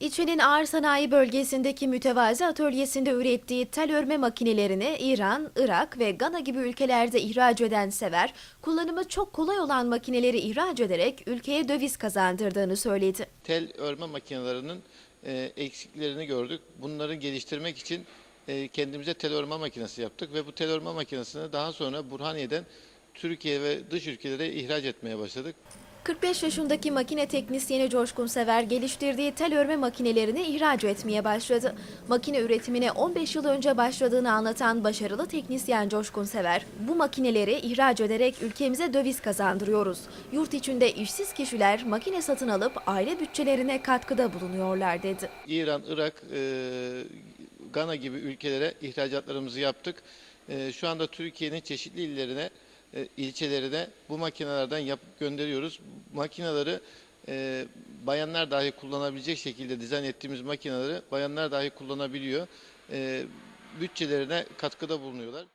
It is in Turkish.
İçinin ağır sanayi bölgesindeki mütevazi atölyesinde ürettiği tel örme makinelerini İran, Irak ve Gana gibi ülkelerde ihraç eden Sever, kullanımı çok kolay olan makineleri ihraç ederek ülkeye döviz kazandırdığını söyledi. tel örme makinelerinin e, eksiklerini gördük. Bunları geliştirmek için e, kendimize tel örme makinesi yaptık ve bu tel örme makinesini daha sonra Burhaniye'den Türkiye ve dış ülkelere ihraç etmeye başladık. 45 yaşındaki makine teknisyeni Coşkun Sever geliştirdiği tel örme makinelerini ihraç etmeye başladı. Makine üretimine 15 yıl önce başladığını anlatan başarılı teknisyen Coşkun Sever, bu makineleri ihraç ederek ülkemize döviz kazandırıyoruz. Yurt içinde işsiz kişiler makine satın alıp aile bütçelerine katkıda bulunuyorlar dedi. İran, Irak, e, Gana gibi ülkelere ihracatlarımızı yaptık. E, şu anda Türkiye'nin çeşitli illerine, e, ilçelerine bu makinelerden yapıp gönderiyoruz. Makineleri e, bayanlar dahi kullanabilecek şekilde dizayn ettiğimiz makineleri bayanlar dahi kullanabiliyor. E, bütçelerine katkıda bulunuyorlar.